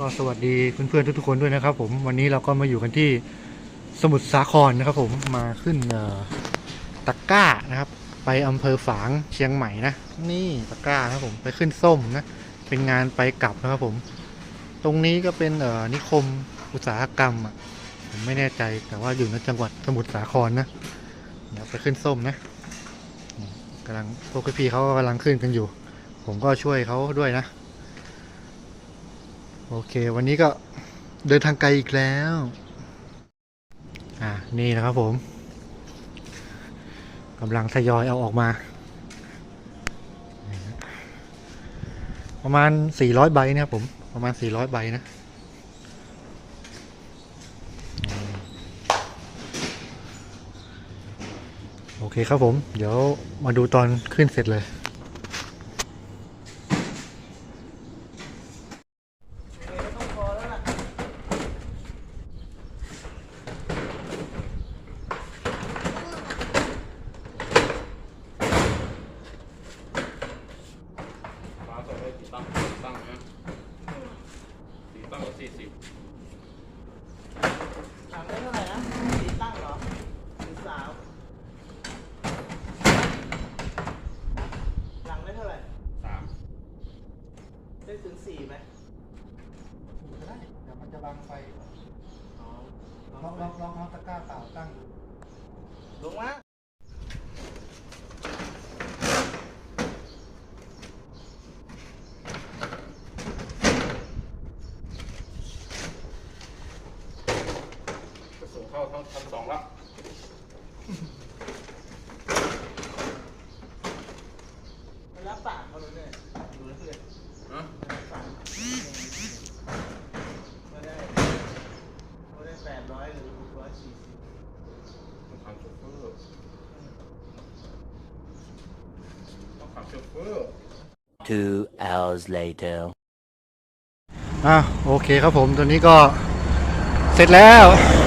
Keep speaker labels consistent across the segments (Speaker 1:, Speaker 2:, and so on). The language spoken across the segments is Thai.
Speaker 1: ก็สวัสดีเพื่อนๆทุกๆคนด้วยนะครับ ผมวันนี้เราก็มาอยู่กันที่สมุทรสาครนะครับ ผมมาขึ้นตะกร้านะครับ ไปอำเภอฝางเชียงใหม่นะนี่ตะกร้านะครับผมไปขึ้นส้มนะเป็นงานไปกลับนะครับผม ตรงนี้ก็เป็นเออนิคมอุตสาหกรรมอะผมไม่แน่ใจแต่ว่าอยู่ในจังหวัดสมุทรสาครนะเดี๋ยวไปขึ้นส้มนะกำลังพวกพี่เขาก็กำลังขึ้นกันอยู่ ผมก็ช่วยเขาด้วยนะ โอเค วันนี้ก็เดินทางไกลอีกแล้ว อ่านี่นะครับผมกำลังทยอยเอาออกมา ประมาณ 400 ใบนะครับผม ประมาณ 400 ใบนะโอเคครับผม เดี๋ยวมาดูตอนขึ้นเสร็จเลย
Speaker 2: ฟ้าใส่ได้กี่ตั้งตั้งนะสี่ตั้งกับสี่สิบ
Speaker 3: หลังได้เท่าไหร่นะสีตั้งเหรอสีสาวหลังได้เท่าไหร่
Speaker 2: สาม
Speaker 3: ได้ถึงสี่ไหม
Speaker 1: ได้เดี๋ยวมันจะบังไฟ
Speaker 3: อ๋อ
Speaker 1: ลองลองลองเอาตะกร้าเปล่าตั้งดู
Speaker 3: ลงมา
Speaker 2: ก็สูงเข้าทั้งชั้นสองละ
Speaker 3: มันรับปากเขาเลยเนี่ยดูแล้วเลย
Speaker 2: นะ
Speaker 3: รับปากก็ได้ก็ได้แปดร้อยหรือร้อยสี่สิบ
Speaker 2: ต้องขับโชเฟอร์ต้องขับโชเฟอร์
Speaker 4: Two hours later.
Speaker 1: อะโอเคครับผมตัวนี้ก็เสร็จแล้วฮู้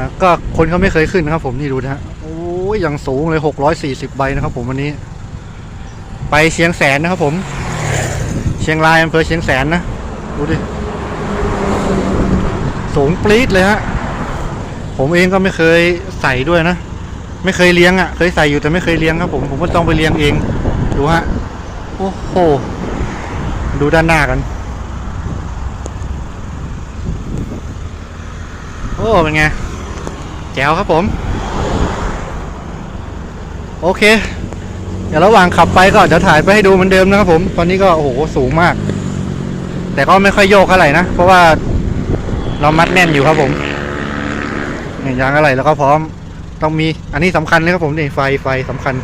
Speaker 1: มาก็คนเขาไม่เคยขึ้นนะครับ ผมนี่ดูนะฮะโอ้ยย่างสูงเลย640ใบนะครับ ผมวันนี้ ไปเชียงแสนนะครับผม เชียงรายอำเภอเชียงแสนนะดูดิสูงปรี๊ดเลยฮะผมเองก็ไม่เคยใส่ด้วยนะไม่เคยเลี้ยงอะ่ะ เคยใส่อยู่แต่ไม่เคยเลี้ยงครับ ผมผมก็ต้องไปเลี้ยงเองดูฮะโอ้โหดูด้านหน้ากันโอ้เป็นไง แจ๋วครับผม โอเค เดี๋ยวระหว่างขับไปก็เดี๋ยวถ่ายไปให้ดูเหมือนเดิมนะครับผม ตอนนี้ก็โอ้โหสูงมาก แต่ก็ไม่ค่อยโยกเท่าไหร่นะ เพราะว่าเรามัดแน่นอยู่ครับผมเนี่ยยางอะไรแล้วก็พร้อมต้องมีอันนี้สำคัญเลยครับผมนี่ไฟไฟสำคัญ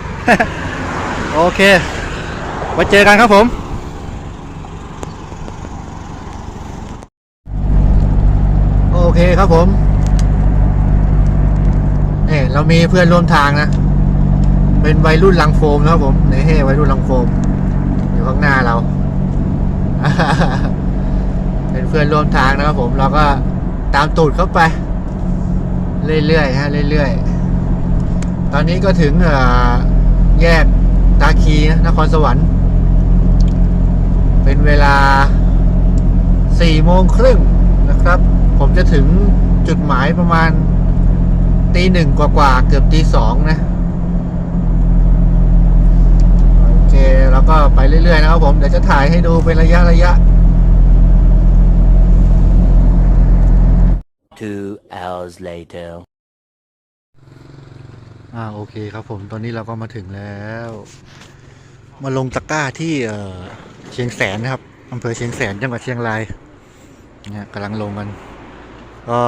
Speaker 1: โอเคไว้เจอกันครับผม โอเคครับผมเนี่ยเรา มีเพื่อนร่วมทางนะ เป็นวัยรุ่นลังโฟมนะครับผมในเฮ้วัยรุ่นลังโฟม อยู่ข้างหน้าเรา เป็นเพื่อนร่วมทางนะครับผมเราก็ตามตูดเข้าไป เรื่อยๆฮะเรื่อยๆ ตอนนี้ก็ถึงแยกตาคีนะนครสวรรค์ เป็นเวลาสี่โมงครึ่งนะครับ ผมจะถึงจุดหมายประมาณ ตีหนึ่งกว่าๆเกือบตีสองนะโอเคแล้วก็ไปเรื่อยๆนะครับผมเดี๋ยวจะถ่ายให้ดูเป็นระยะระยะ
Speaker 4: Two hours later.
Speaker 1: อ่าโอเคครับผมตอนนี้เราก็มาถึงแล้ว มาลงตะกร้าที่เอ่อเชียงแสนนะครับอำเภอเชียงแสนจังหวัดเชียงรายเนี่ยกำลังลงกันก็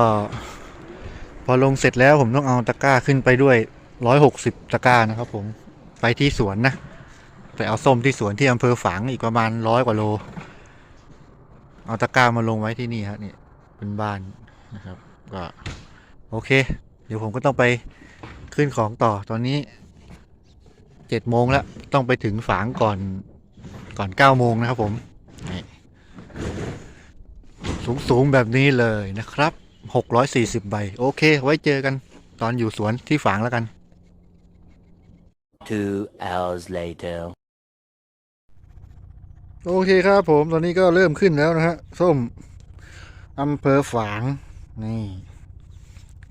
Speaker 1: พอลงเสร็จแล้วผมต้องเอาตะกร้าขึ้นไปด้วยร้อยหกสิบตะกร้านะครับผมไปที่สวนนะ ไปเอาส้มที่สวนที่อำเภอฝางอีกประมาณร้อยกว่าโล เอาตะกร้ามาลงไว้ที่นี่ฮะนี่เป็นบ้านนะครับก็โอเค เดี๋ยวผมก็ต้องไปขึ้นของต่อตอนนี้เจ็ดโมงแล้วต้องไปถึงฝางก่อนก่อนเก้าโมงนะครับผมสูงสูงๆแบบนี้เลยนะครับ หกร้อยสี่สิบใบ โอเค ไว้เจอกันตอนอยู่สวนที่ฝางแล้วกัน
Speaker 4: Two hours later.
Speaker 1: โอเคครับผมตอนนี้ก็เริ่มขึ้นแล้วนะฮะ ส้มอำเภอฝาง นี่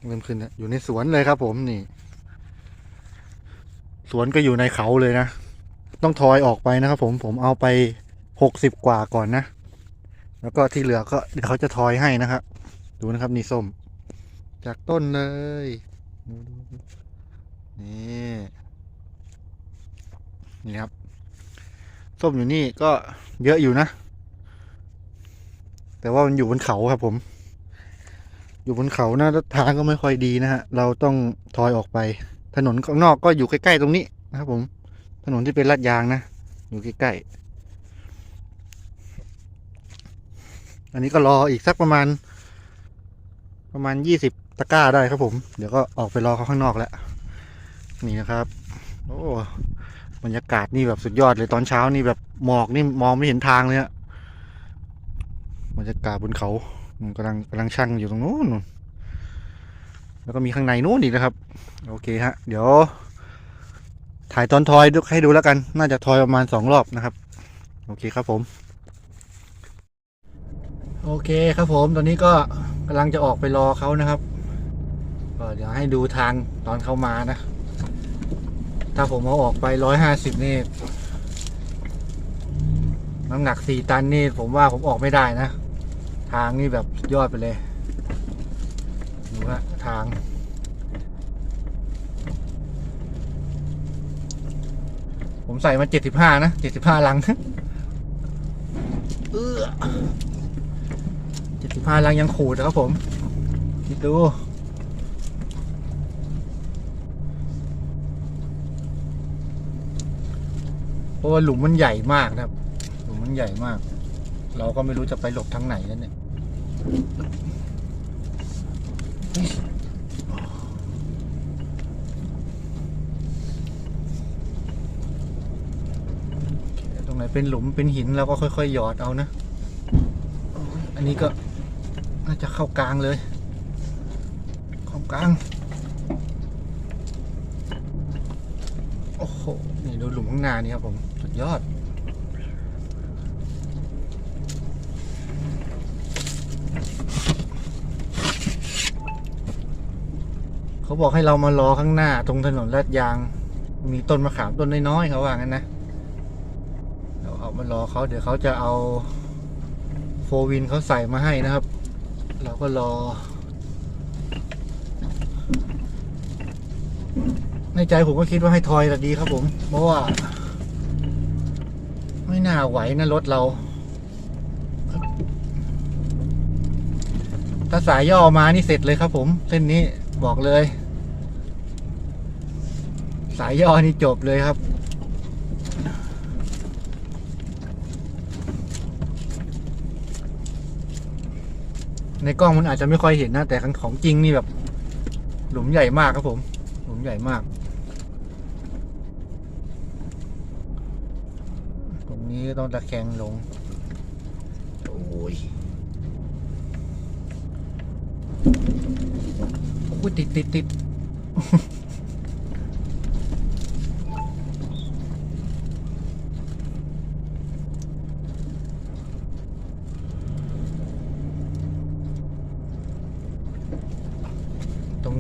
Speaker 1: เริ่มขึ้นแล้วอยู่ในสวนเลยครับผมนี่ สวนก็อยู่ในเขาเลยนะ ต้องทอยออกไปนะครับผมผมเอาไปหกสิบกว่าก่อนนะ แล้วก็ที่เหลือก็เดี๋ยวเขาจะทอยให้นะครับ ดูนะครับนี่ส้ม จากต้นเลยนี่นี่ครับ ส้มอยู่นี่ก็เยอะอยู่นะ แต่ว่ามันอยู่บนเขาครับผม อยู่บนเขานะทางก็ไม่ค่อยดีนะฮะ เราต้องทอยออกไป ถนนข้างนอกก็อยู่ใกล้ๆตรงนี้นะครับผม ถนนที่เป็นลาดยางนะ อยู่ใกล้ๆอันนี้ก็รออีกสักประมาณ ประมาณยี่สิบตะกร้าได้ครับผม เดี๋ยวก็ออกไปรอเขาข้างนอกแล้ว นี่นะครับ โอ้บรรยากาศนี่แบบสุดยอดเลยตอนเช้านี่แบบหมอกนี่มองไม่เห็นทางเลยอะบรรยากาศบนเขากำลังกำลังช่างอยู่ตรงนู้นแล้วก็มีข้างในนู้นอีกนะครับ โอเคฮะ เดี๋ยว ถ่ายตอนทอยให้ดูแล้วกัน น่าจะทอยประมาณสองรอบนะครับ โอเคครับผม โอเคครับผม ตอนนี้ก็ กำลังจะออกไปรอเขานะครับก็เดี๋ยวให้ดูทางตอนเขามานะ ถ้าผมเอาออกไปร้อยห้าสิบนี่น้ำหนักสี่ตันนี่ผมว่าผมออกไม่ได้นะ ทางนี่แบบยอดไปเลยดูฮะทาง ผมใส่มาเจ็ดสิบห้านะเจ็ดสิบห้าลังเออ เจ็ดสิบห้าลังยังขูดนะครับผมคิดดูเพราะว่าหลุมมันใหญ่มากนะครับ หลุมมันใหญ่มาก เราก็ไม่รู้จะไปหลบทางไหนแล้วเนี่ยตรงไหนเป็นหลุมเป็นหินเราก็ค่อยๆหยอดเอานะ อันนี้ก็ จะเข้ากลางเลยเข้ากลาง โอ้โห นี่ดูหลุมข้างหน้านี่ครับผม สุดยอด เขาบอกให้เรามารอข้างหน้าตรงถนนลาดยาง มีต้นมะขามต้นน้อยๆเขาว่างั้นนะเราเอามารอเขาเดี๋ยวเขาจะเอาโฟวินเขาใส่มาให้นะครับ ก็รอ ในใจผมก็คิดว่าให้ทอยแต่ดีครับผม เพราะว่า ไม่น่าไหวนะรถเรา ถ้าสายย่อมานี่เสร็จเลยครับผม เส้นนี้บอกเลย สายย่อนี่จบเลยครับ ในกล้องมันอาจจะไม่ค่อยเห็นนะ แต่ของจริงนี่แบบ หลุมใหญ่มากครับผม หลุมใหญ่มาก ตรงนี้ต้องตะแคงลง โอ้ยโอ้ยติดติดติด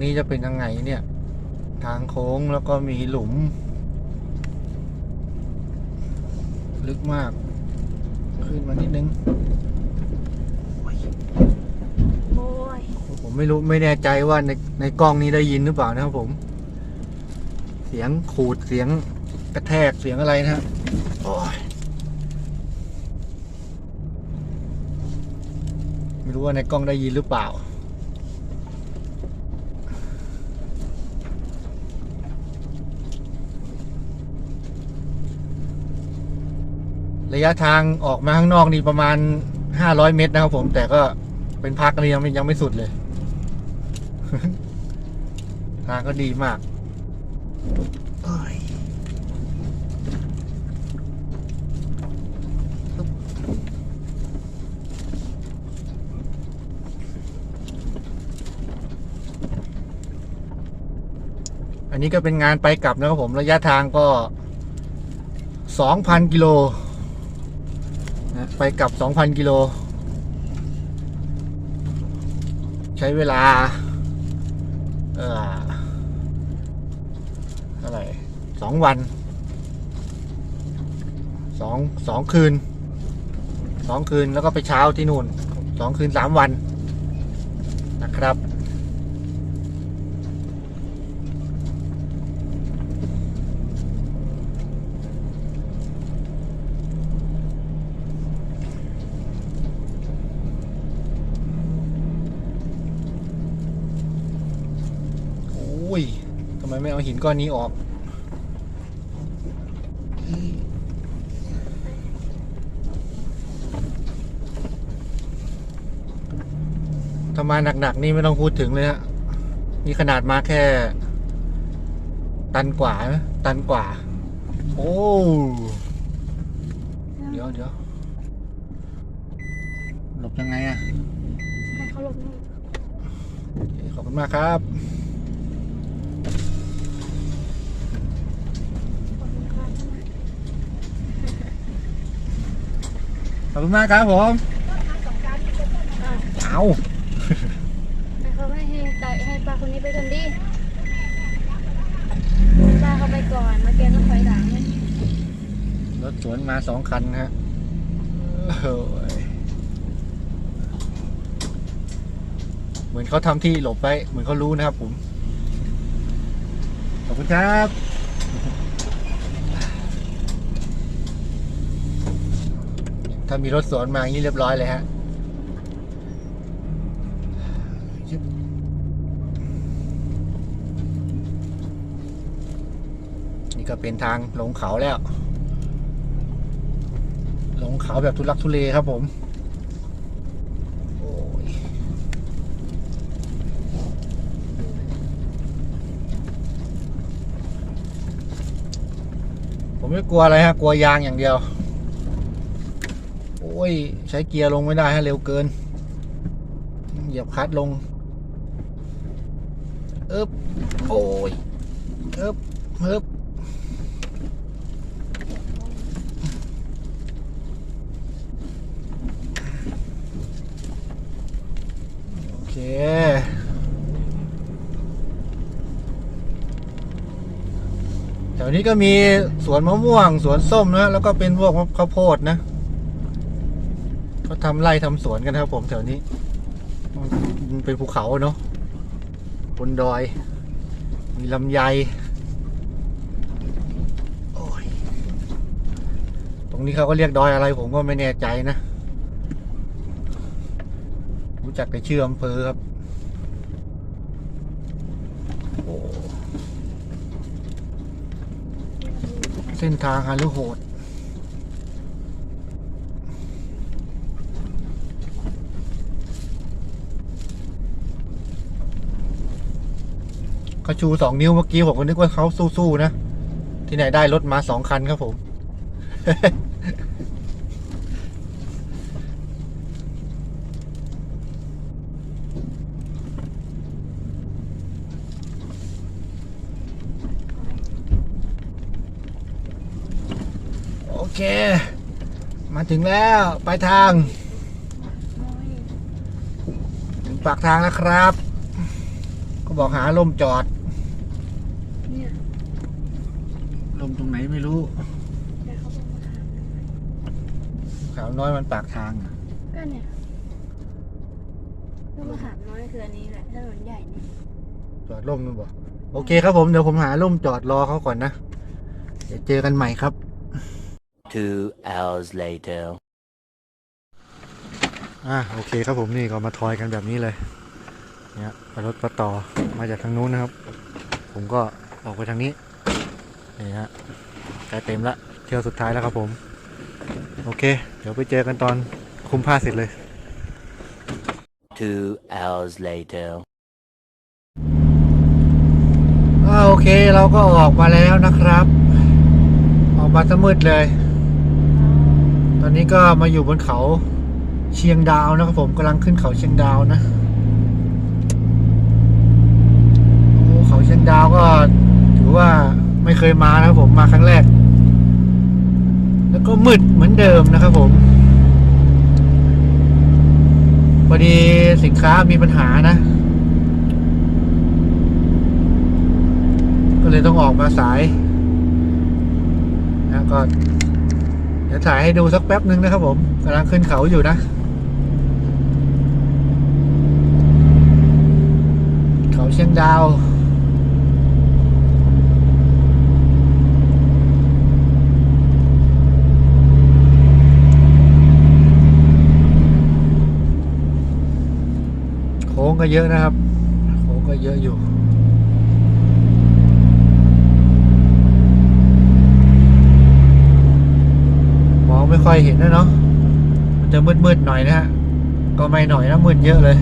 Speaker 1: นี้จะเป็นยังไงเนี่ย ทางโค้งแล้วก็มีหลุม ลึกมาก ขึ้นมานิดนึง
Speaker 5: โอ้ย
Speaker 1: ผมไม่รู้ไม่แน่ใจว่าในในกล้องนี้ได้ยินหรือเปล่านะครับผม เสียงขูดเสียงกระแทกเสียงอะไรนะฮะโอ้ยไม่รู้ว่าในกล้องได้ยินหรือเปล่า ระยะทางออกมาข้างนอกนี่ประมาณห้าร้อยเมตรนะครับผม แต่ก็เป็นพักนี่ยังไม่ยังไม่สุดเลย ทางก็ดีมากอันนี้ก็เป็นงานไปกลับนะครับผมระยะทางก็สองพันกิโล นะไปกลับ 2,000 กิโล ใช้เวลา เอ่อเท่าไหร่สองวันสองสองคืนสองคืนแล้วก็ไปเช้าที่นู่นสองคืนสามวันนะครับ โอ้ย ทำ ไมไม่เอาหินก้อนนี้ออก ถ้ามาหนัก ๆ นี่ไม่ต้องพูดถึงเลยฮะนี่ขนาดมาแค่ ตันกว่าไหมตันกว่า โอ้ เดี๋ยวเดี๋ยวหลบยังไงอะ
Speaker 5: ให้เขาหลบนี่
Speaker 1: โอเคขอบคุณมากครับ
Speaker 5: ขอบคุณครับ
Speaker 1: ข อบคุณมากครับผมเอา
Speaker 5: ให้เขาไม่ให้ตายให้ปลาคนนี้ไปก่อนดิปลาเขาไปก่อนมาเกณฑ์ต้องถอยหลัง
Speaker 1: รถสวนมาสองคันนะฮะโอ้ยเหมือนเขาทำที่หลบไป เหมือนเขารู้นะครับผม ขอบคุณครับ ถ้ามีรถสวนมาอย่างนี้เรียบร้อยเลยฮะนี่ก็เป็นทางลงเขาแล้ว ลงเขาแบบทุลักทุเลครับผมโอ้ยผมไม่กลัวอะไรฮะ กลัวยางอย่างเดียวโอ้ ย ใช้เกียร์ลงไม่ได้ฮะเร็วเกิน เหยียบคัดลงเอ๊บโอ้ยเอ๊บเอ๊บโอเคแถวนี้ก็มีสวนมะม่วง สวนส้มนะ แล้วก็เป็นพวกข้าวโพดนะ เขาทำไร่ทำสวนกันครับผมแถวนี้มันเป็นภูเขาเนาะบนดอย มีลำไยโอ้ยตรงนี้เขาก็เรียกดอยอะไรผมก็ไม่แน่ใจนะ รู้จักแต่ชื่ออำเภอครับโอ้เส้นทางฮารุโหด เขาชูสองนิ้วเมื่อกี้ผมก็นึกว่าเขาสู้ๆนะ ที่ไหนได้รถมาสองคันครับผม โอเค มาถึงแล้วปลายทางถึงปากทางแล้วครับ ก็บอกหาลมจอด
Speaker 5: เนี่ย
Speaker 1: ล มตรงไหนไม่รู้
Speaker 5: เดี๋ยวเขาบอกมาถาม
Speaker 1: ขาวน้อยมันปากทางอะ
Speaker 5: ก็เนี่ยก็มาถามน้อยคืออันนี้แหละถนนใหญ่นี่
Speaker 1: จอดร่มนู่นบ่โอเคครับผมเดี๋ยวผมหาร่มจอดรอเขาก่อนนะ เดี๋ยวเจอกันใหม่ครับ
Speaker 4: Two hours later.
Speaker 1: อ่าโอเคครับผมนี่ก็มาทอยกันแบบนี้เลย เนี่ยรถปะต่อมาจากทางนู้นนะครับ ผมก็ออกไปทางนี้ นี่ฮะใกล้เต็มละเที่ยวสุดท้ายแล้วครับผม โอเค เดี๋ยวไปเจอกันตอนคุมผ้าเสร็จเลย
Speaker 4: Two hours later.
Speaker 1: อ่าโอเคเราก็ออกมาแล้วนะครับ ออกมาสมืดเลย ตอนนี้ก็มาอยู่บนเขาเชียงดาวนะครับผมกำลังขึ้นเขาเชียงดาวนะโอ้เขาเชียงดาวก็ถือว่า ไม่เคยมานะครับผมมาครั้งแรก แล้วก็มืดเหมือนเดิมนะครับผมพอดีสินค้ามีปัญหานะ ก็เลยต้องออกมาสายนะก็เดี๋ยวถ่ายให้ดูสักแป๊บหนึ่งนะครับผมกำลังขึ้นเขาอยู่นะ เขาเชียงดาว ก็เยอะนะครับโค้งก็เยอะอยู่มองไม่ค่อยเห็นนะเนาะมันจะมืดๆหน่อยนะฮะก็ไม่หน่อยนะมืดเยอะเลย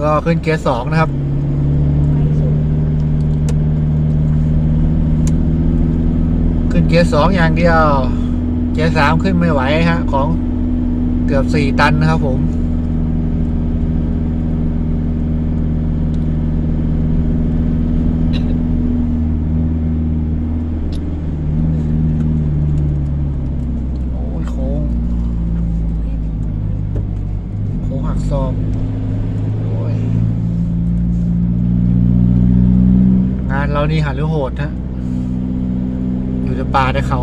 Speaker 1: ก็ขึ้นเกียร์สองนะครับ ขึ้นเกียร์สองอย่างเดียว เกียร์สามขึ้นไม่ไหวฮะ ของเกือบสี่ตันนะครับผมโอ้โค้งโค้งหักศอกโอ้ยงานเรานี่หันหรือโหดฮะ อยู่ในป่าในเขา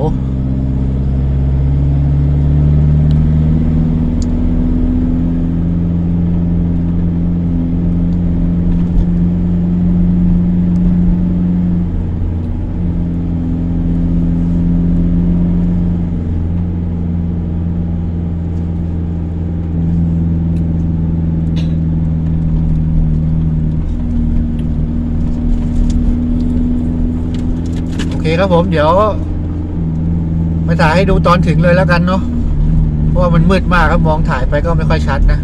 Speaker 1: ครับผมเดี๋ยวไปถ่ายให้ดูตอนถึงเลยแล้วกันเนาะเพราะว่ามันมืดมากครับมองถ่ายไปก็ไม่ค่อยชัดนะ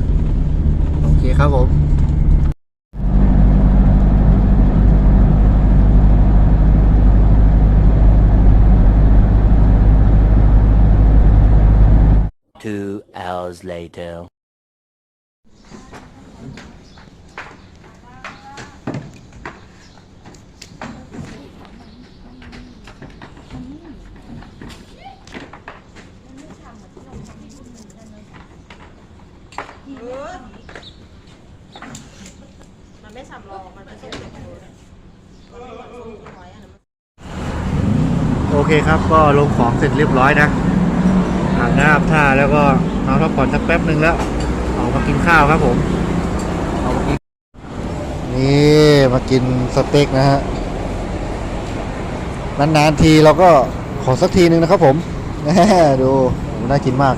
Speaker 1: โอเคครับผม
Speaker 4: Two hours later.
Speaker 6: มันไม่สำรอง มันเป็นส้มเด็กโตนะมันไม่เหมือนส้มน้อยอะ
Speaker 1: โอ เคครับก็ลงของเสร็จเรียบร้อยนะอาบน้ำอาท่าแล้วก็นอนพักผ่อนสักแป๊บหนึ่งแล้วออกมากินข้าวครับผมออกมากินนี่มากินสเต็กนะฮะนานๆทีเราก็ขอสักทีหนึ่งนะครับผมแหมดูน่ากินมาก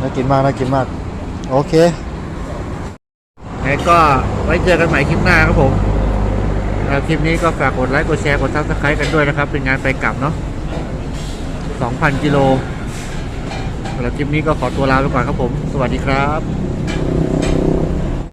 Speaker 1: น่ากินมากน่ากินมาก โอเคงั้นก็ไว้เจอกันใหม่คลิปหน้าครับผม คลิปนี้ก็ฝากกดไลค์ กดแชร์ กดซับสไครต์กันด้วยนะครับ เป็นงานไปกลับเนาะ2,000 กิโลแล้วคลิปนี้ก็ขอตัวลาไปก่อนครับผม สวัสดีครับ